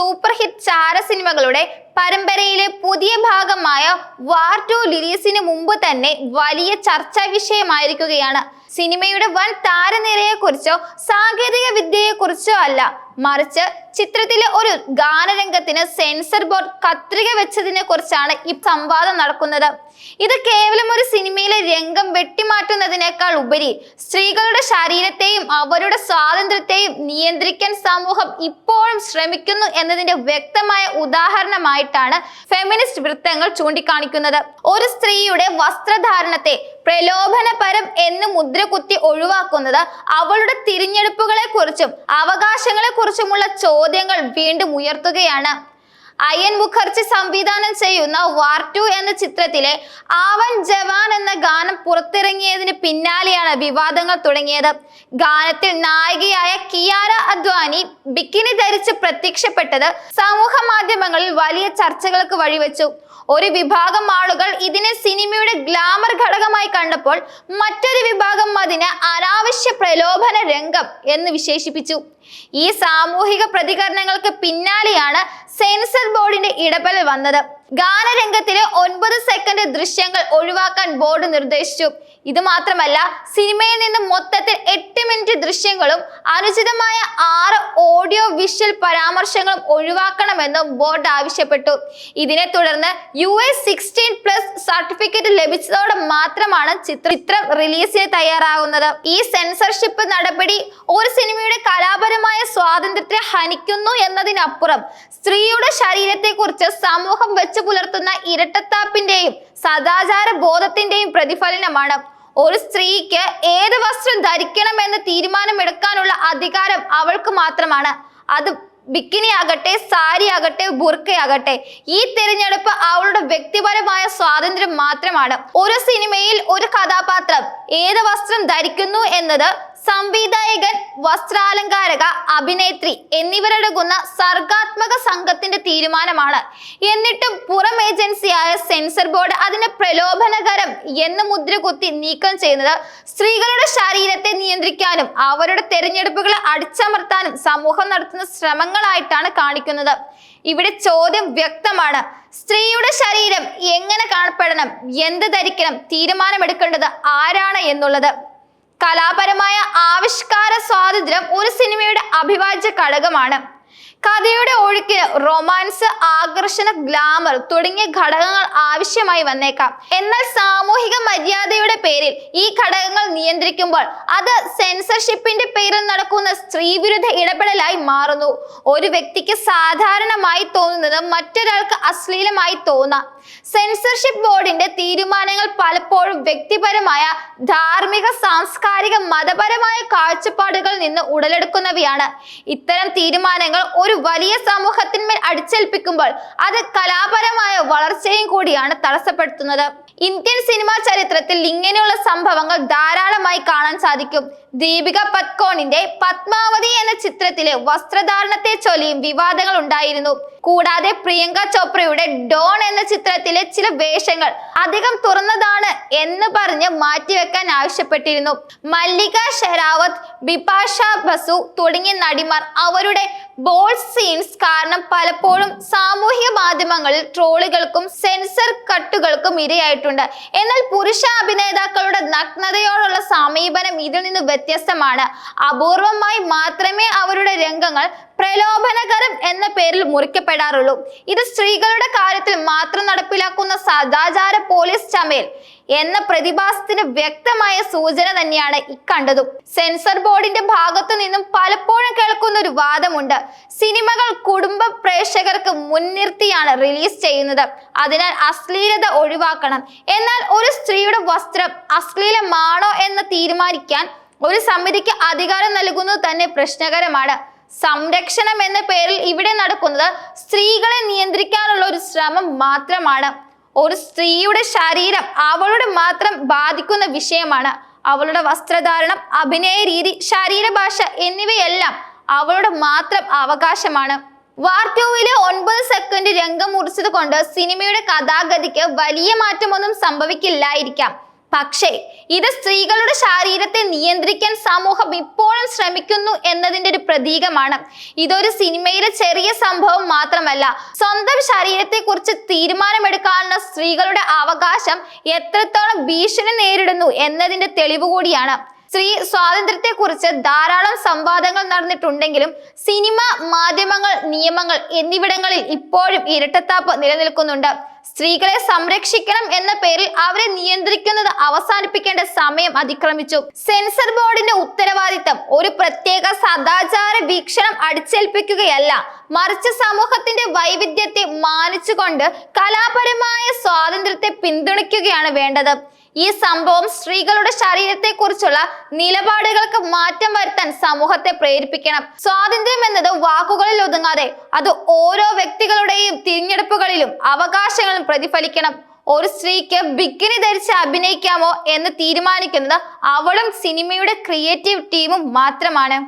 Super hit ചാര സിനിമകളുടെ പരമ്പരയിലെ പുതിയ ഭാഗമായ വാർ ടു ലിലീസിന് മുമ്പ് തന്നെ വലിയ ചർച്ചാ വിഷയമായിരിക്കുകയാണ്. സിനിമയുടെ വൻ താരനിരയെക്കുറിച്ചോ സാങ്കേതിക വിദ്യയെക്കുറിച്ചോ അല്ല മറിച്ച് ചിത്രത്തിലെ ഒരു ഗാനരംഗത്തിന് സെൻസർ ബോർഡ് കത്രിക വെച്ചതിനെ കുറിച്ചാണ് ഈ സംവാദം നടക്കുന്നത്. ഇത് കേവലം ഒരു രംഗം വെട്ടിമാറ്റുന്നതിനേക്കാൾ ഉപരി സ്ത്രീകളുടെ ശരീരത്തെയും അവരുടെ സ്വാതന്ത്ര്യത്തെയും നിയന്ത്രിക്കാൻ സമൂഹം ഇപ്പോഴും ശ്രമിക്കുന്നു എന്നതിന്റെ വ്യക്തമായ ഉദാഹരണമായിട്ടാണ് ഫെമിനിസ്റ്റ് വൃത്തങ്ങൾ ചൂണ്ടിക്കാണിക്കുന്നത്. ഒരു സ്ത്രീയുടെ വസ്ത്രധാരണത്തെ പ്രലോഭനപരം എന്ന് മുദ്ര കുത്തി ഒഴിവാക്കുന്നത് അവളുടെ തിരഞ്ഞെടുപ്പുകളെ കുറിച്ചും അവകാശങ്ങളെ കുറിച്ചുമുള്ള ചോദ്യങ്ങൾ വീണ്ടും ഉയർത്തുകയാണ്. അയൻ മുഖർജി സംവിധാനം ചെയ്യുന്ന വാർ ടു എന്ന ചിത്രത്തിലെ ആവൻ ജവാൻ എന്ന ഗാനം പുറത്തിറങ്ങിയതിന് പിന്നാലെയാണ് വിവാദങ്ങൾ തുടങ്ങിയത്. ഗാനത്തിൽ നായികയായ കിയാര അദ്വാനി ബിക്കിനി ധരിച്ച് പ്രത്യക്ഷപ്പെട്ടത് സമൂഹ മാധ്യമങ്ങളിൽ വലിയ ചർച്ചകൾക്ക് വഴിവെച്ചു. ഒരു വിഭാഗം ആളുകൾ ഇതിനെ സിനിമയുടെ ഗ്ലാമർ ഘടകമായി കണ്ടപ്പോൾ മറ്റൊരു വിഭാഗം അതിനെ അനാവശ്യ പ്രലോഭന രംഗം എന്ന് വിശേഷിപ്പിച്ചു. ഈ സാമൂഹിക പ്രതികരണങ്ങൾക്ക് പിന്നാലെയാണ് സെൻസർ ബോർഡിന്റെ ഇടപെടൽ വന്നത്. ഗാനരംഗത്തിലെ ഒൻപത് സെക്കൻഡ് ദൃശ്യങ്ങൾ ഒഴിവാക്കാൻ ബോർഡ് നിർദ്ദേശിച്ചു. ഇത് മാത്രമല്ല സിനിമയിൽ നിന്ന് മൊത്തത്തിൽ എട്ട് മിനിറ്റ് ദൃശ്യങ്ങളും അനുചിതമായ ആറ് ഓഡിയോ വിഷ്വൽ പരാമർശങ്ങളും ഒഴിവാക്കണമെന്നും ബോർഡ് ആവശ്യപ്പെട്ടു. ഇതിനെ തുടർന്ന് U S sixteen plus certificate ലഭിച്ചതോടെ മാത്രമാണ് ചിത്ര- ചിത്രം റിലീസിന് തയ്യാറാകുന്നത് ഈ സെൻസർഷിപ്പ് നടപടി ഒരു സിനിമയുടെ കലാപരമായ സ്വാതന്ത്ര്യത്തെ ഹനിക്കുന്നു എന്നതിനപ്പുറം സ്ത്രീയുടെ ശരീരത്തെക്കുറിച്ച് സമൂഹം വെച്ചു പുലർത്തുന്ന ഇരട്ടത്താപ്പിന്റെയും സദാചാര ബോധത്തിന്റെയും പ്രതിഫലനമാണ്. ഒരു സ്ത്രീക്ക് ഏത് വസ്ത്രം ധരിക്കണമെന്ന് തീരുമാനമെടുക്കാനുള്ള അധികാരം അവൾക്ക് മാത്രമാണ്. അത് ബിക്കിനി ആകട്ടെ സാരി ആകട്ടെ ബുർക്കയാകട്ടെ ഈ തിരഞ്ഞെടുപ്പ് അവളുടെ വ്യക്തിപരമായ സ്വാതന്ത്ര്യം മാത്രമാണ്. ഒരു സിനിമയിൽ ഒരു കഥാപാത്രം ഏത് വസ്ത്രം ധരിക്കുന്നു എന്നത് സംവിധായകൻ വസ്ത്രാലങ്കാരക അഭിനേത്രി എന്നിവരടങ്ങുന്ന സർഗാത്മക സംഘത്തിന്റെ തീരുമാനമാണ്. എന്നിട്ടും പുറം ഏജൻസിയായ സെൻസർ ബോർഡ് അതിനെ പ്രലോഭനകരം എന്ന് മുദ്ര കുത്തി നീക്കം ചെയ്യുന്നത് സ്ത്രീകളുടെ ശരീരത്തെ നിയന്ത്രിക്കാനും അവരുടെ തെരഞ്ഞെടുപ്പുകളെ അടിച്ചമർത്താനും സമൂഹം നടത്തുന്ന ശ്രമങ്ങളായിട്ടാണ് കാണിക്കുന്നത്. ഇവിടെ ചോദ്യം വ്യക്തമാണ്. സ്ത്രീയുടെ ശരീരം എങ്ങനെ കാണപ്പെടണം? എന്ത് ധരിക്കണം? തീരുമാനമെടുക്കേണ്ടത് ആരാണ് എന്നുള്ളത്. കലാപരമായ ആവിഷ്കാര സ്വാതന്ത്ര്യം ഒരു സിനിമയുടെ അഭിവാജ്യ ഘടകമാണ്. കഥയുടെ ഒഴുക്കിന് റൊമാൻസ് ആകർഷണ ഗ്ലാമർ തുടങ്ങിയ ഘടകങ്ങൾ ആവശ്യമായി വന്നേക്കാം. എന്നാൽ സാമൂഹിക മര്യാദയുടെ പേരിൽ ഈ ഘടകങ്ങൾ നിയന്ത്രിക്കുമ്പോൾ അത് സെൻസർഷിപ്പിന്റെ പേരിൽ നടക്കുന്ന സ്ത്രീവിരുദ്ധ ഇടപെടലായി മാറുന്നു. ഒരു വ്യക്തിക്ക് സാധാരണമായി തോന്നുന്നത് മറ്റൊരാൾക്ക് അശ്ലീലമായി തോന്നാം. സെൻസർഷിപ്പ് ബോർഡിന്റെ തീരുമാനങ്ങൾ പലപ്പോഴും വ്യക്തിപരമായ ധാർമ്മിക സാംസ്കാരിക മതപരമായ കാഴ്ചപ്പാടുകളിൽ നിന്ന് ഉടലെടുക്കുന്നവയാണ്. ഇത്തരം തീരുമാനങ്ങൾ ഒരു വലിയ സമൂഹത്തിന്മേൽ അടിച്ചേൽപ്പിക്കുമ്പോൾ അത് കലാപരമായ വളർച്ചയും കൂടിയാണ് തടസ്സപ്പെടുത്തുന്നത്. ഇന്ത്യൻ സിനിമാ ചരിത്രത്തിൽ ഇങ്ങനെയുള്ള സംഭവങ്ങൾ ധാരാളമായി കാണാൻ സാധിക്കും. ദീപിക പത്കോണിന്റെ പത്മാവതി എന്ന ചിത്രത്തിലെ വസ്ത്രധാരണത്തെ ചൊല്ലിയും വിവാദങ്ങൾ ഉണ്ടായിരുന്നു. കൂടാതെ പ്രിയങ്ക ചോപ്രയുടെ ഡോൺ എന്ന ചിത്രത്തിലെ ചില വേഷങ്ങൾ അധികം തുറന്നതാണ് എന്ന് പറഞ്ഞ് മാറ്റിവെക്കാൻ ആവശ്യപ്പെട്ടിരുന്നു. മല്ലിക ഷെരാവത്ത് ബിപാഷ ബസു തുടങ്ങിയ നടിമാർ അവരുടെ ബോൾ സീൻസ് കാരണം പലപ്പോഴും സാമൂഹ്യ മാധ്യമങ്ങളിൽ ട്രോളുകൾക്കും സെൻസർ കട്ടുകൾക്കും ഇരയായിട്ടുണ്ട്. എന്നാൽ പുരുഷ അഭിനേതാക്കളുടെ നഗ്നതയോടുള്ള സമീപനം ഇതിൽ നിന്ന് വ്യത്യസ്തമാണ്. അപൂർവമായി മാത്രമേ അവരുടെ രംഗങ്ങൾ പ്രലോഭനകരം എന്ന പേരിൽ മുറിക്കപ്പെടാറുള്ളൂ ഇത് സ്ത്രീകളുടെ കാര്യത്തിൽ മാത്രം നടപ്പിലാക്കുന്ന സദാചാര പോലീസ് ചമേൽ എന്ന പ്രതിഭാസത്തിന് വ്യക്തമായ സൂചന തന്നെയാണ് ഇക്കണ്ടതും സെൻസർ ബോർഡിന്റെ ഭാഗത്തു നിന്നും പലപ്പോഴും കേൾക്കുന്ന ഒരു വാദമുണ്ട്. സിനിമകൾ കുടുംബ പ്രേക്ഷകർക്ക് മുൻനിർത്തിയാണ് റിലീസ് ചെയ്യുന്നത്. അതിനാൽ അശ്ലീലത ഒഴിവാക്കണം. എന്നാൽ ഒരു സ്ത്രീയുടെ വസ്ത്രം അശ്ലീലമാണോ എന്ന് തീരുമാനിക്കാൻ ഒരു സമിതിക്ക് അധികാരം നൽകുന്നത് തന്നെ പ്രശ്നകരമാണ്. സംരക്ഷണം എന്ന പേരിൽ ഇവിടെ നടക്കുന്നത് സ്ത്രീകളെ നിയന്ത്രിക്കാനുള്ള ഒരു ശ്രമം മാത്രമാണ്. ഒരു സ്ത്രീയുടെ ശരീരം അവളുടെ മാത്രം ബാധിക്കുന്ന വിഷയമാണ്. അവളുടെ വസ്ത്രധാരണം അഭിനയ രീതി ശരീരഭാഷ എന്നിവയെല്ലാം അവളുടെ മാത്രം അവകാശമാണ്. വാർ ഒൻപത് സെക്കൻഡ് രംഗം മുറിച്ചത് കൊണ്ട് സിനിമയുടെ കഥാഗതിക്ക് വലിയ മാറ്റമൊന്നും സംഭവിക്കില്ലായിരിക്കാം. പക്ഷേ ഇത് സ്ത്രീകളുടെ ശാരീരത്തെ നിയന്ത്രിക്കാൻ സമൂഹം ഇപ്പോഴും ശ്രമിക്കുന്നു എന്നതിന്റെ ഒരു പ്രതീകമാണ്. ഇതൊരു സിനിമയിലെ ചെറിയ സംഭവം മാത്രമല്ല സ്വന്തം ശരീരത്തെക്കുറിച്ച് തീരുമാനമെടുക്കാനുള്ള സ്ത്രീകളുടെ അവകാശം എത്രത്തോളം ഭീഷണി നേരിടുന്നു എന്നതിന്റെ തെളിവ് കൂടിയാണ്. സ്ത്രീ സ്വാതന്ത്ര്യത്തെക്കുറിച്ച് ധാരാളം സംവാദങ്ങൾ നടന്നിട്ടുണ്ടെങ്കിലും സിനിമ മാധ്യമങ്ങൾ നിയമങ്ങൾ എന്നിവിടങ്ങളിൽ ഇപ്പോഴും ഇരട്ടത്താപ്പ് നിലനിൽക്കുന്നുണ്ട്. സ്ത്രീകളെ സംരക്ഷിക്കണം എന്ന പേരിൽ അവരെ നിയന്ത്രിക്കുന്നത് അവസാനിപ്പിക്കേണ്ട സമയം അതിക്രമിച്ചു. സെൻസർ ബോർഡിന്റെ ഉത്തരവാദിത്തം ഒരു പ്രത്യേക സദാചാര വീക്ഷണം അടിച്ചേൽപ്പിക്കുകയല്ല മറിച്ച് സമൂഹത്തിന്റെ വൈവിധ്യത്തെ മാനിച്ചുകൊണ്ട് കലാപരമായ സ്വാതന്ത്ര്യത്തെ പിന്തുണയ്ക്കുകയാണ് വേണ്ടത്. ഈ സംഭവം സ്ത്രീകളുടെ ശരീരത്തെക്കുറിച്ചുള്ള നിലപാടുകൾക്ക് മാറ്റം വരുത്താൻ സമൂഹത്തെ പ്രേരിപ്പിക്കണം. സ്വാതന്ത്ര്യം എന്നത് വാക്കുകളിൽ ഒതുങ്ങാതെ അത് ഓരോ വ്യക്തികളുടെയും തിരഞ്ഞെടുപ്പുകളിലും അവകാശങ്ങളും പ്രതിഫലിക്കണം. ഒരു സ്ത്രീക്ക് ബിക്കിനി ധരിച്ച് അഭിനയിക്കാമോ എന്ന് തീരുമാനിക്കുന്നത് അവളും സിനിമയുടെ ക്രിയേറ്റീവ് ടീമും മാത്രമാണ്.